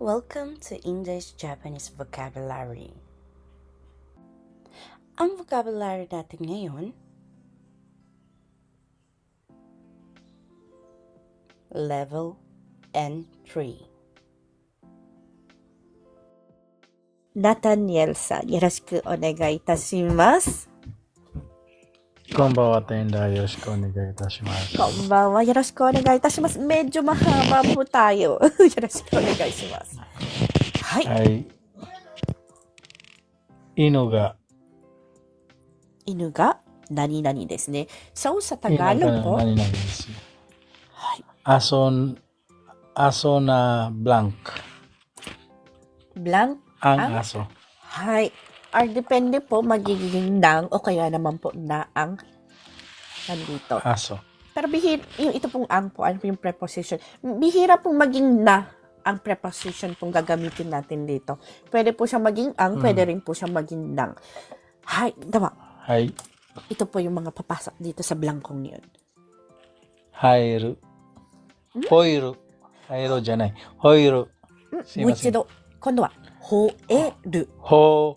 Welcome to English Japanese Vocabulary. Ang vocabulary natin ngayon Level N3 Nathaniel さん、よろしくお願いいたします。 こんばんは、テンダーよろしくお願いいたします。こんばんは、よろしくお願いいたします。medyo mahaba po tayo. よろしくお願いします。はい。はい。犬が、犬が何々ですね。So, sa 犬が Tagalog po, 何々ですよ。はい。アソン、アソナブランク。 blank, Ang Ang? aso. Hi. Or depende po, magiging nang o kaya naman po na ang nandito. Aso. Pero bihir, yung ito pong ang po, ano po yung preposition. Bihira pong maging na ang preposition pong gagamitin natin dito. Pwede po siyang maging ang, pwede rin po siyang maging nang. Hi, dawa. はい。 Ito po yung mga papasok dito sa blankong yun. 入る。ホイル。入るじゃない。ホイル。すいません。もう一度、今度は、ほえる。ほ、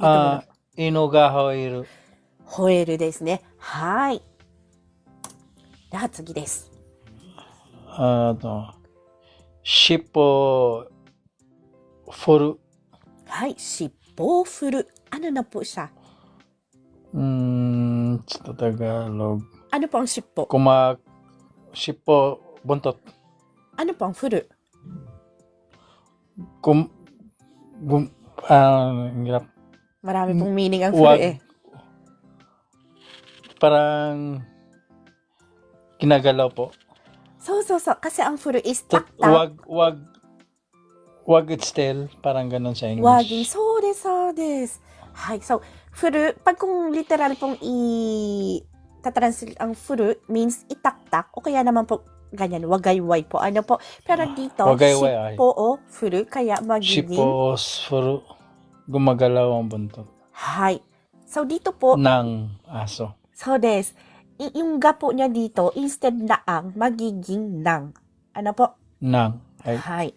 あ犬が吠える。吠えるですね。はい。では次です。あと、尻尾を振る。はい、尻尾を振る。アヌナポシャ。うん、ちょっとだがろ。アヌポン尻尾。コマ、尻尾、ボント。アヌポン振る。ごん、ごん、あ、いや。Marami pong hmm. meaning ang wag, free eh. Parang ginagalaw po. So, so, so. Kasi ang furu is So, taktak. wag, wag, wag it still. Parang ganun sa English. Wagi. So des, so des. Hi. So, furu, pag kung literal pong i tatranslate ang furu means itaktak o kaya naman po ganyan, wagayway po. Ano po? Pero ah, dito, Wagayway, ay. po o furu, kaya magiging Shipos, furu gumagalaw ang buntot. Hi. So, dito po, Ng aso. so des, y- yung ga po niya dito, instead na ang, magiging nang. Ano po? Ng. Ay, はい。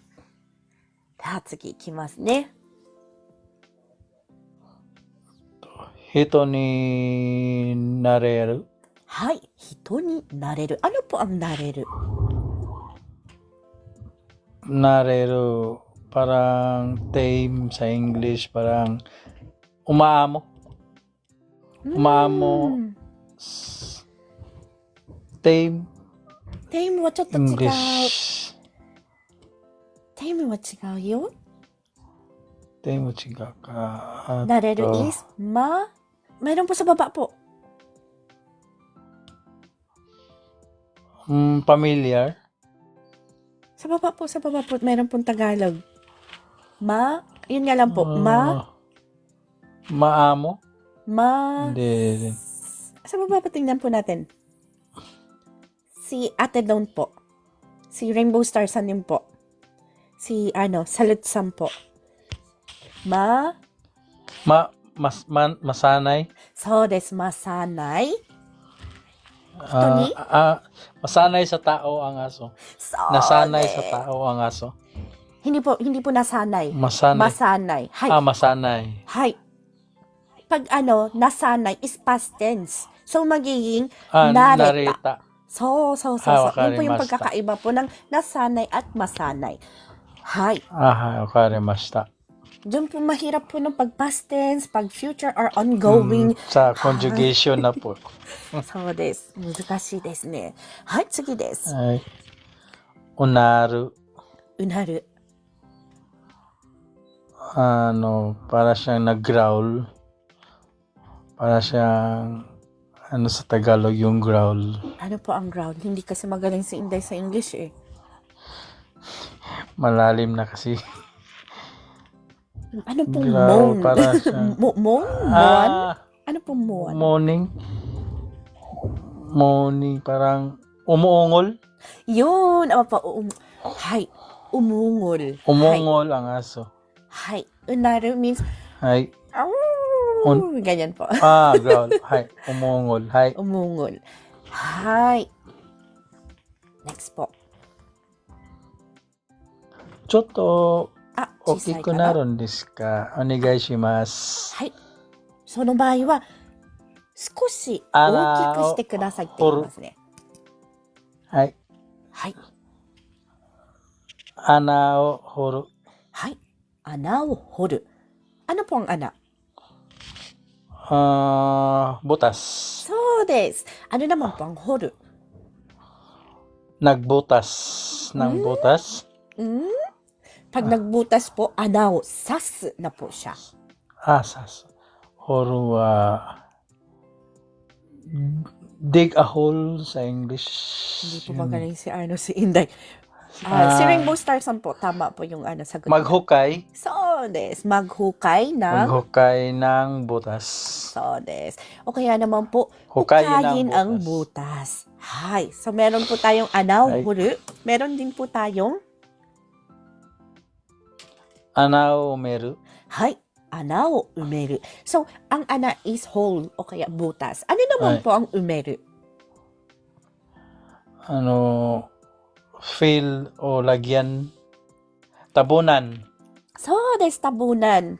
では次いきますね。 hito ni nareru. はい。人になれる。Ano po ang なれる Nareru, parang tame sa English, parang umaamo. Hmm. Umaamo. Mm. Tame. Tame, what to English. Tame, what to you? Tame, what to ka? The letter is ma. Mayroon po sa baba po. Mm, familiar. Sa baba po, sa baba po. Mayroon pong Tagalog. Ma. Yun nga lang po. Ma. Maamo? Ma. Hindi. Sa baba po tingnan po natin. Si Ate Dawn po. Si Rainbow Star Sun yun po. Si ano, Salud Sam po. Ma. Ma, mas, man, masanay. So des masanay. Ah, ni? ah, masanay sa tao ang aso. So Nasanay sa tao ang aso hindi po hindi po nasanay. Masanay. Masanay. Hay. Ah, masanay. Hay. Pag ano, nasanay is past tense. So magiging ah, nareta. nareta. So, so, so, so. Ah, Yun po yung pagkakaiba po ng nasanay at masanay. Hay. Ah, okarimashita. Diyan po mahirap po ng pag past tense, pag future or ongoing. Mm, sa conjugation na po. so des. Muzukashii desu ne. Hai, tsugi desu. Unaru. Unaru ano, para siyang nag-growl. Para siyang ano sa Tagalog yung growl. Ano po ang growl? Hindi kasi magaling si Inday sa English eh. Malalim na kasi. Ano pong growl, moan? Para siyang... Mo- moan? Ah! Moan? Ah, ano pong moan? Morning. Morning. Parang umuungol. Yun. Opo. Um- Hi. Umungol. Umungol Hi. ang aso. Hay. Unaru means, Hay. oh, ganyan po. Ah, growl. Hay. Umungol. Hay. Umungol. Hay. Next po. ちょっとあ、大きくな。なるんですかお願いします。はい。その場合は、少し大きくしてくださいって言いますね。はい。はい。穴を掘る。はい。穴を掘る。Ano po ang ana? あー、butas. So des. Ano naman po ang horu? Nagbutas ng butas. Hmm? Pag nagbutas po, ana o sas na po siya. Ah, sas. Horu wa dig a hole sa English. Hindi po Yun. magaling si ano si Inday. Ah, si Ah. Rainbow Stars ang po. Tama po yung ano sagot. Maghukay. so des. Maghukay ng Maghukay ng butas. so des. O kaya naman po, Hukayin hukayin ang ang butas. Hay. So meron po tayong anaw Ay. huru. Meron din po tayong Ana o umeru. Hay, ana o umeru. So, ang ana is hole o kaya butas. Ano naman Ay. po ang umeru? Ano, fill o lagyan. Tabunan So, des tabunan.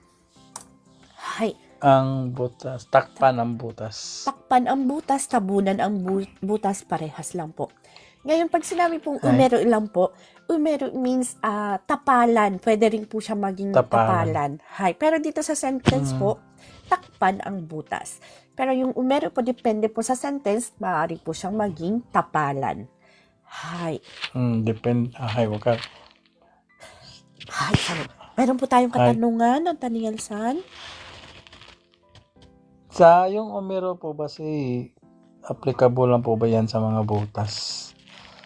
Hay, ang butas. Takpan ang butas. takpan ang butas, tabunan ang bu- butas, parehas lang po. Ngayon, pag sinabi pong Ay. umeru lang po, umeru means ah, tapalan. Pwede rin po siya maging Tapalan. tapalan. Hay, pero dito sa sentence Mm. po, takpan ang butas. Pero yung umeru po, depende po sa sentence, maaari po siyang maging tapalan. Hay. Hmm, depend. Ah, ay, waka. Ay, sorry. Meron po tayong Ay. katanungan ng Taniel-san. Sa yung umero po ba si applicable lang po ba yan sa mga butas?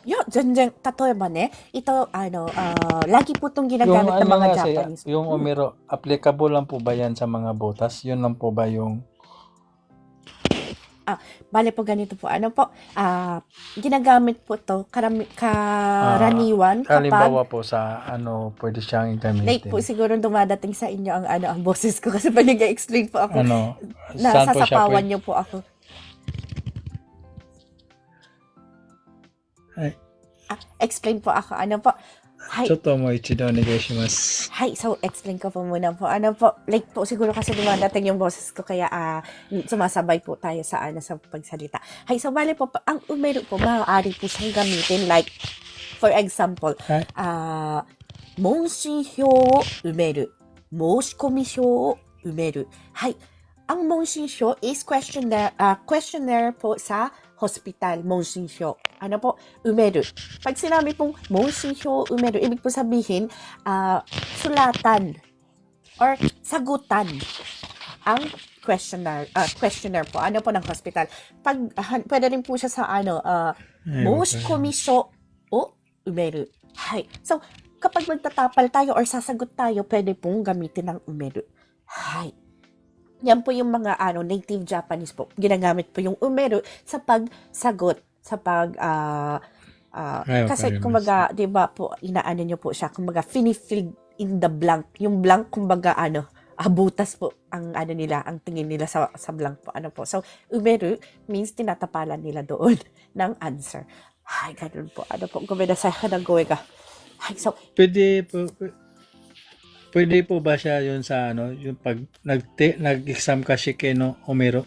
いや、全然、例えばね、ito, ano, ah, lagi po itong Yung ginagamit ng ano mga nga siya, Japanese. yung Hmm. umero, applicable lang po ba yan sa mga butas? Yun lang po ba yung Bale po ganito po, ano po, ah, ginagamit po to karami, karaniwan kapag, halimbawa po sa ano pwede siyang late gamitin? po siguro dumadating sa inyo ang ano ang boses ko kasi pag nag-explain po ako, Ano, saan po siya nasasapawan pwede? niyo po ako. Ay. Ah, explain po ako, ano po, Hi. ちょっともう一度お願いします。 Hi, so explain ko po muna po. Ano po, late po siguro kasi dumadating yung boses ko kaya ah, sumasabay po tayo sa ano sa pagsalita. Hi, so bale po, ang umero po, maaari po siyang gamitin like, for example, Hi. ah, 問診票を埋める。申し込み書を埋める。はい。Ang 問診票 is questionnaire, ah, questionnaire po sa hospital, Monsinsyo. Ano po? Umeru. Pag sinabi pong Monsinsyo Umeru, ibig po sabihin, uh, sulatan or sagutan ang questionnaire uh, questionnaire po. Ano po ng hospital? Pag uh, pwede rin po siya sa ano ah, uh, most komisyo o umeru hi. So kapag magtatapal tayo or sasagot tayo pwede pong gamitin ng umeru hi. Yan po yung mga ano, native Japanese po. Ginagamit po yung umeru sa pagsagot, sa pag, ah, Ay, kasi kumbaga, di ba po, inaano nyo po siya, kumbaga, finifill in the blank. Yung blank, kumbaga, ano, ah, butas po ang ano nila, ang tingin nila sa, sa blank po. Ano po. So, umeru means tinatapalan nila doon ng answer. Ay, ganun po. Ano po, gumina sa hanagoy ka. Ay, so, Pwede po, pwede po ba siya yun sa ano, yung pag nagte, nag-exam ka shike no umero?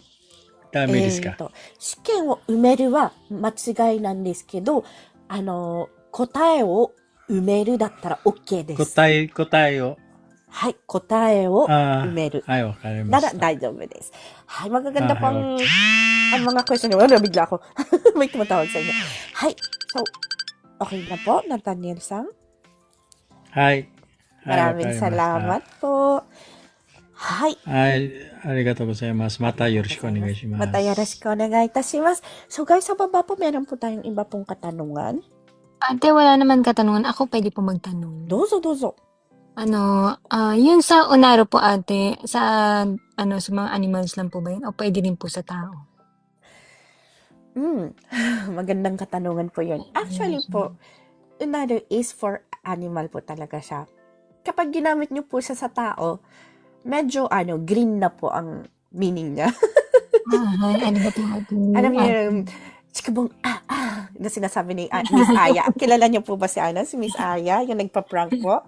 Dami ですかえーと、試験を埋めるは間違いなんですけど、あの、答えを埋めるだったら OK です。答え、答えを。はい、答えをあ埋める。あ、はい、わかりまならした。大丈夫です。はい、magaganda Ah, pang ang mga question. Wala, bigla ako. May tumatawag sa inyo. Hi, so, okay na po, Nathaniel-san. はい。はい Maraming わかりました salamat po. Hi, はい、ありがとうございます。またよろしくお願いします。 Mataよろしくお願いいたします. So guys, sa baba po meron po tayong iba pong katanungan. Ate, wala naman katanungan. Ako pwede po magtanong. Dozo, dozo. Ano, ah, yun sa Onaro po ate, sa ano, sa mga animals lang po ba yun? O pwede din po sa tao? Hmm, magandang katanungan po yun. Actually po, another is for animal po talaga siya. Kapag ginamit niyo po siya sa tao, medyo ano, green na po ang meaning niya. Ah, ano ba ate? Alam niyo yung chikabong ah ah na sinasabi ni ah, Miss Aya. Kilala niyo po ba si ano? Si Miss Aya, yung nagpa-prank po.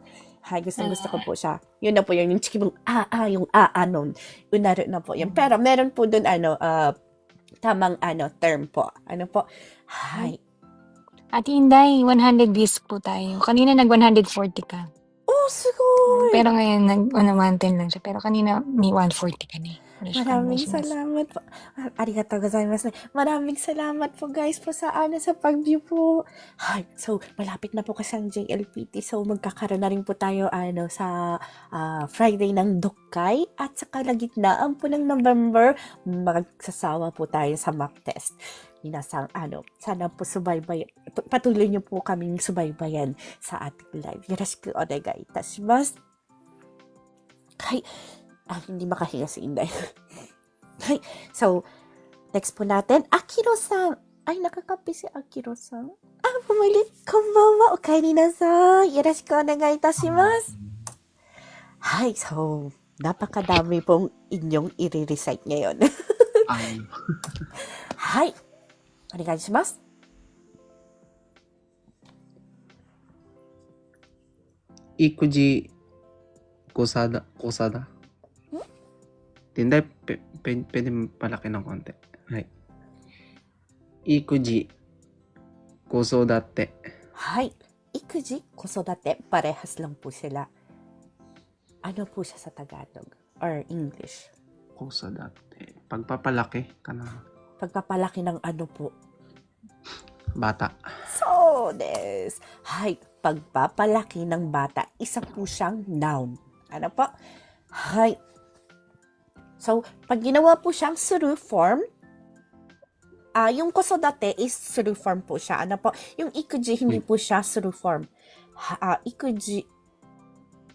Hay, gusto gusto ko po siya. Yun na po yun, yung chikibong ah ah, yung ah ah nun. Unaro na po yun. Pero meron po dun ano, ah, tamang ano, term po. Ano po? Hay. Ate Inday, 100 views po tayo. Kanina nag 140 ka. Oh, siguro. Pero ngayon nag ano, 110 lang siya. Pero kanina may 140 ka na eh. Maraming salamat po. Arigatou gozaimasu. Maraming salamat po guys po sa ano sa pag-view po. Ay, so malapit na po kasi ang JLPT. So magkakaroon na rin po tayo ano sa ah, Friday ng Dokkay at sa kalagitnaan po ng November magsasawa po tayo sa mock test. Minasang ano, sana po subaybay, patuloy niyo po kaming subaybayan sa ating live. Yoroshiku onegai itashimasu. Hay, ah, hindi makahinga si Inday. Hay, so, next po natin, Akiro-san. Ay, nakakapi si Akiro-san. Ah, bumalik. Konbanwa, okaeri nasai. Yoroshiku onegai itashimasu. Hay, so, napakadami pong inyong i-recite ngayon. Ay, Hay, onegai shimasu. 育児子育子育 Tinday, pe, pe, pwede palaki ng konti. Hay. Ikuji, kusodate. Hay, ikuji, kusodate, parehas lang po sila. Ano po siya sa Tagalog or English? Kusodate. Pagpapalaki ka na Pagpapalaki ng ano po? bata. So, des. Hay, pagpapalaki ng bata, isa po siyang noun. Ano po? Hay. So, pag ginawa po siyang suru form, ah yung kosodate is suru form po siya. Ano po? Yung ikuji, hindi po siya suru form. Ha, ah, ikuji,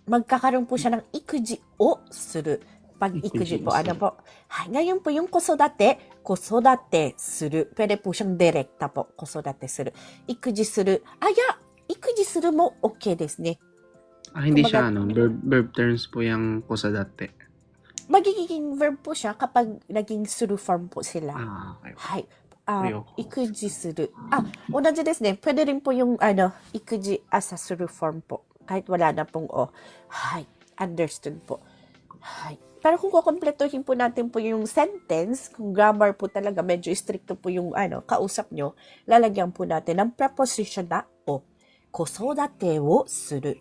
magkakaroon po siya ng ikuji o suru. Pag ikuji Ikuji po, ano po? Hay, ngayon po yung kosodate, kosodate suru. Pwede po siyang direkta po, kosodate suru. 育児する。あ、いや、育児するも OK ですね。 Ah, hindi Kumbaga- siya ano, verb, verb terms po yung kusodate. Magiging verb po siya kapag naging suru form po sila. Ah, okay. はい。あ Ayoko.、育児する。あ、同じですね。pwede rin po yung, ano, 育児 as a suru form po. Kahit wala na pong o. Hay. Understood po. Hay. pero kung kukompletuhin po natin po yung sentence, kung grammar po talaga, medyo stricto po yung ano, kausap nyo, lalagyan po natin ng preposition na o. Kosodate wo suru.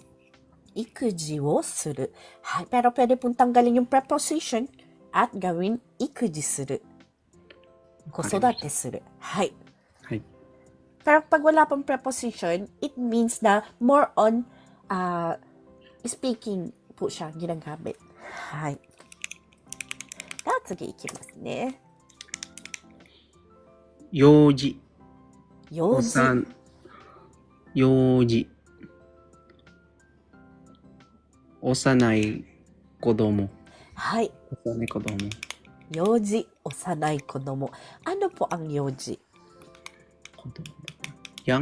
Ikuji wo suru. Ha, pero pwede pong tanggalin yung preposition at gawin ikuji suru. Kosodate suru. Hai. Hai. Pero pag wala pang preposition, it means na more on uh, speaking po siya ginagamit. Hai. 次いきますね。用事。用事？用事。幼い子。はい。幼い子供。用事、幼い子供。あのポアン用事。子供。や。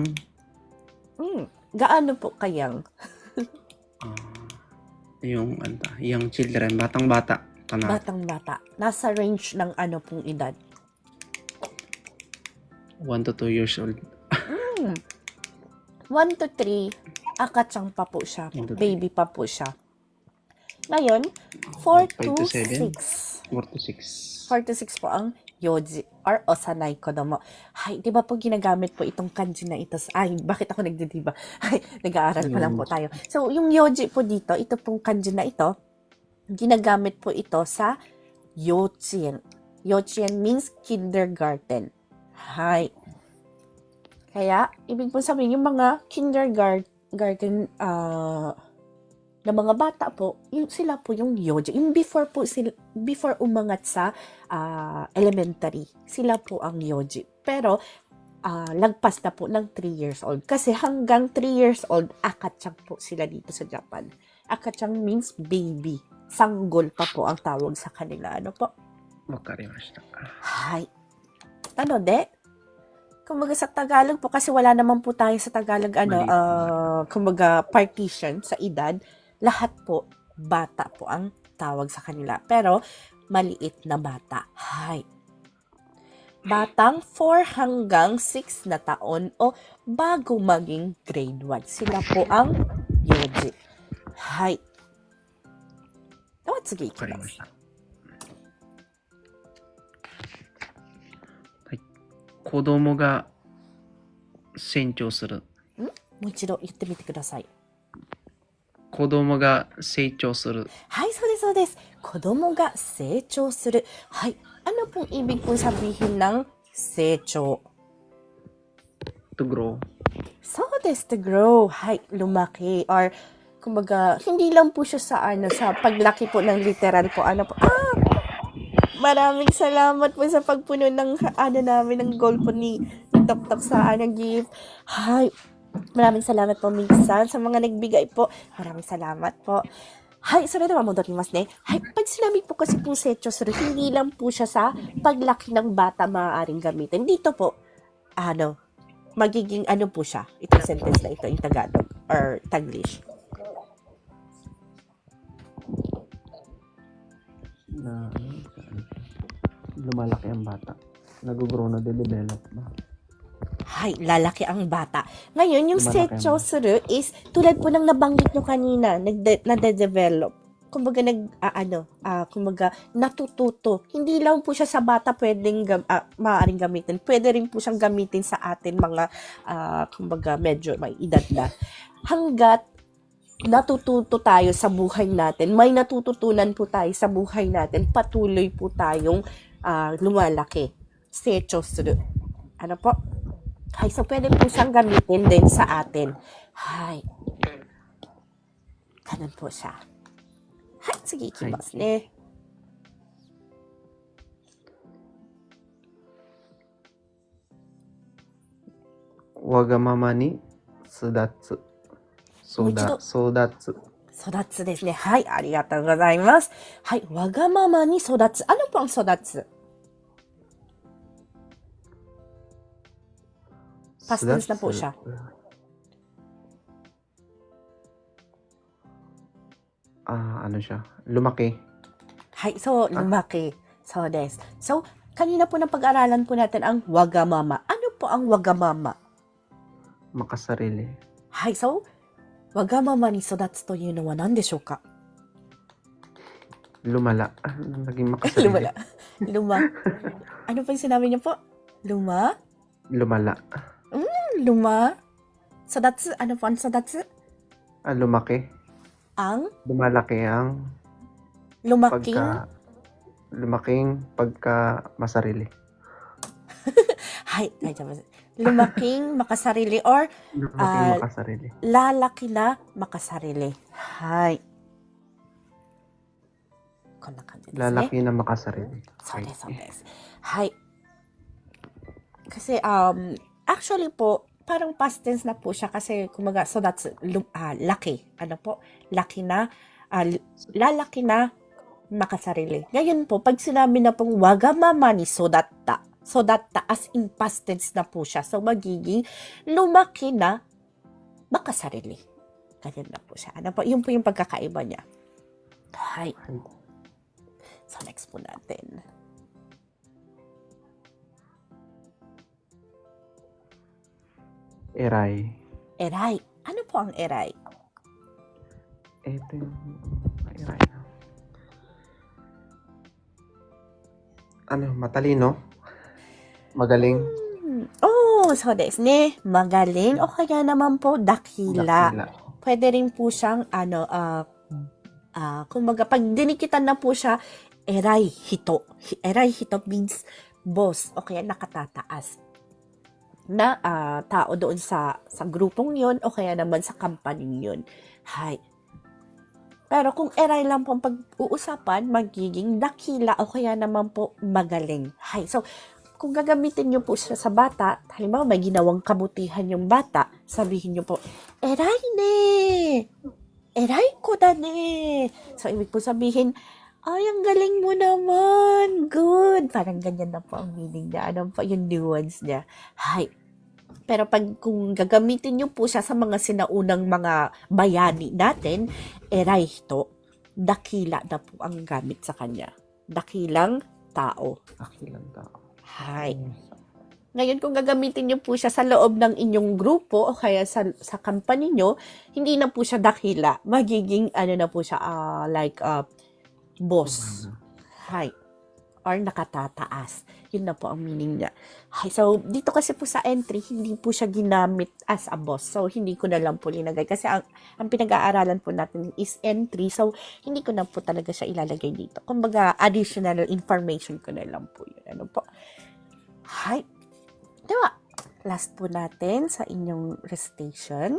うん。がアのポかやん。ああ。よん、あんた。やん、に、バタンバタ。Ka na. Batang-bata. Nasa range ng ano pong edad. 1 to 2 years old. 1 to 3, akachang pa po siya. One to Baby pa po siya. Ngayon, 4 Five to to seven. 6. 4 to 6. 4 to 6 po ang yoji or osanay kodomo. Hay, di ba po ginagamit po itong kanji na ito? sa- Ay, bakit ako nagdidiba? Ay, nag-aaral pa lang po tayo. So, yung yoji po dito, ito pong kanji na ito, ginagamit po ito sa yochien. Yochien means kindergarten. Hay. Kaya, ibig po sabihin, yung mga kindergarten ah na mga bata po, yung sila po yung yoji. Yung before po sila, before umangat sa ah, elementary, sila po ang yoji. Pero ah, lagpas na po ng 3 years old. Kasi hanggang 3 years old, akachang po sila dito sa Japan. Akachang means baby Sanggol pa po ang tawag sa kanila. Ano po? わかりました。はい。Ano, de? Kumbaga sa Tagalog po, kasi wala naman po tayo sa Tagalog, ano, Maliit. ah, kumbaga partition sa edad, lahat po, bata po ang tawag sa kanila. Pero, maliit na bata. Hay. Batang 4 hanggang 6 na taon o bago maging grade 1. Sila po ang yoji. Hay. では次いきます。わかりました。はい。子供が成長する。もう一度言ってみてください。子供が成長する。はい、そうです、そうです。子供が成長する。はい。Ano pong ibig pong sabihin ng 成長 to grow. そうです, to grow. Hay, lumaki. Or, kumbaga, hindi lang po siya sa, ano, sa paglaki po ng literal po. Ano po, ah! Maraming salamat po sa pagpuno ng, ano namin, ng goal po ni Tok Tok sa, ano, gift. Hay, maraming salamat po minsan sa mga nagbigay po. Maraming salamat po. Hay, so na naman modorimasu ne. Hay, pag sinabi po kasi po secho suru, hindi lang po siya sa paglaki ng bata maaaring gamitin. Dito po, ano, magiging ano po siya, itong sentence na ito, yung Tagalog or Taglish. Na, lumalaki ang bata. Nag-grow na de-develop ba? Hay, lalaki ang bata. Ngayon, yung Lumalaki secho ang- suru is, tulad po ng nabanggit nyo kanina, nagde- nade-develop. Kumbaga, nag, ah, ano, ah, kumbaga, natututo. Hindi lang po siya sa bata pwedeng, gam, ah, maaaring gamitin. Pwede rin po siyang gamitin sa atin mga, ah, kumbaga, medyo may edad na. Hanggat natututo tayo sa buhay natin, may natututunan po tayo sa buhay natin, patuloy po tayong ah, lumalaki. Secho suru. Ano po? Hay, so pwede po siyang gamitin din sa atin. Hay. Ganun po siya. Hay, sige, ikimasu ne. Wagamama ni sudatsu. もう一度 Soda, sodatsu. 育つですね。はい、ありがとうございます。はい、わがままに育つ。Ano po ang 育つ Past tense na po Sudatsu. siya. Ah, ano siya? Lumaki. Hay, so, lumaki. So, des. So, kanina po na pag-aralan po natin ang wagamama. Ano po ang wagamama? Makasarili. はい、そう。 わがままに育つというのは何でしょうか Lumala. Ah, naging makasarili. Lumala. Luma. Ano pa yung sinabi niyo po? Luma? Lumala. Luma? Sodatsu? Ano po ang sodatsu? Ah, lumaki. Ang Lumalaki ang lumaking? pagka... Lumaking pagka masarili. Hay, daijoubu desu. Lumaking makasarili or Lumaking Ah, makasarili. lalaki na makasarili. Hay. こんな感じですね。 Lalaki na makasarili. そうです、そうです。はい。Kasi, um, actually po, parang past tense na po siya kasi kumaga, so that's lum, ah, laki. Ano po? Laki na, ah, l- lalaki na makasarili. Ngayon po, pag sinabi na pong wagamama ni sodatta, sodatta as in past tense na po siya. So, magiging lumaki na makasarili. Ganyan na po siya. Ano po? Yun po yung pagkakaiba niya. Hay. So, next po natin. Eray. Eray. Ano po ang eray? Ito yung... Eray. Ano, matalino? Magaling? Hmm. Oh, so des ne. Magaling o kaya naman po dakila. Dakila. Pwede rin po siyang ano ah ah kumbaga pag dinikitan na po siya eray hito. Hi- Eray hito means boss o kaya nakatataas na ah, tao doon sa sa grupong yon o kaya naman sa company yon. Hay. Pero kung eray lang po ang pag-uusapan, magiging dakila o kaya naman po magaling. Hay. So, kung gagamitin nyo po siya sa bata, halimbawa may ginawang kabutihan yung bata, sabihin nyo po, eray ne! Eray ko da ne! So, ibig po sabihin, ay, ang galing mo naman! Good! Parang ganyan na po ang meaning niya. Ano po yung nuance niya? Hay. Pero pag kung gagamitin nyo po siya sa mga sinaunang mga bayani natin, eray hito, dakila na po ang gamit sa kanya. Dakilang tao. Akilang tao. Hay. Ngayon, kung gagamitin nyo po siya sa loob ng inyong grupo o kaya sa, sa company nyo, hindi na po siya dakila. Magiging, ano na po siya, ah, like, ah, boss. Hay. Or nakatataas. Yun na po ang meaning niya. Hay. So, dito kasi po sa entry, hindi po siya ginamit as a boss. So, hindi ko na lang po linagay. Kasi ang, ang pinag-aaralan po natin is entry. So, hindi ko na po talaga siya ilalagay dito. Kumbaga, additional information ko na lang po yun. Ano po? Hay. Diba? Last po natin sa inyong recitation.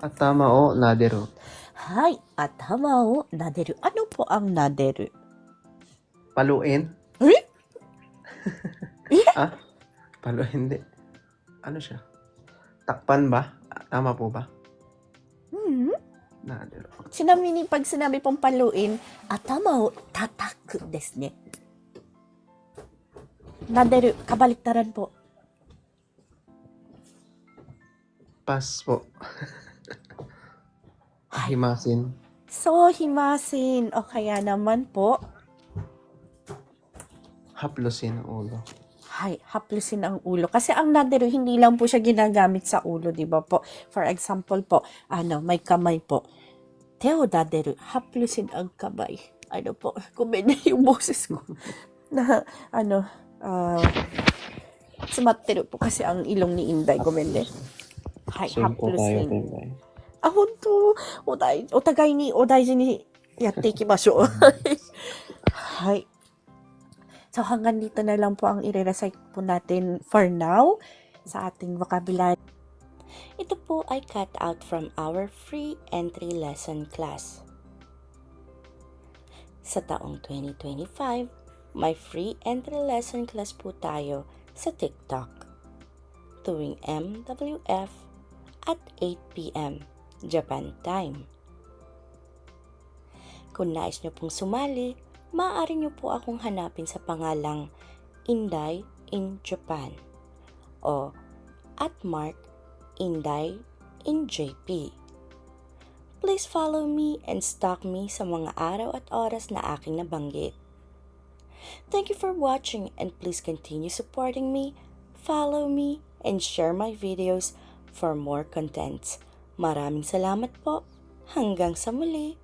Atama o nadero. Hay. At hamao, naderu. Ano po ang naderu? Paluin? Eh? ah? Paluin, hindi. Ano siya? Takpan ba? Tama po ba? Hmm? Nadero. Sinabi ni, pag sinabi pong paluin, atama o tataku desu ne. Naderu, kabaliktaran po. Pas po. Himasin. So, himasin. O kaya naman po, Haplosin ang ulo. Hay, haplusin ang ulo. Kasi ang nadero, hindi lang po siya ginagamit sa ulo, di ba po? For example po, ano, may kamay po. Teo daderu, haplusin ang kamay. Ano po, kumenya yung boses ko. na, ano, ah, sumatero po kasi ang ilong ni Inday, gumende. Hay, haplusin. Ah, honto. O, dai, o tagay ni, o daiji ni, yatte ikimashou. Hay. So, hanggang dito na lang po ang i-recite po natin for now sa ating vocabulary. Ito po ay cut out from our free entry lesson class. Sa taong 2025, may free entry lesson class po tayo sa TikTok tuwing MWF at 8pm Japan time. Kung nais nyo pong sumali, maaari nyo po akong hanapin sa pangalang Inday in Japan o at Mark Inday in JP. Please follow me and stalk me sa mga araw at oras na aking nabanggit. Thank you for watching and please continue supporting me, follow me, and share my videos for more contents. Maraming salamat po. Hanggang sa muli.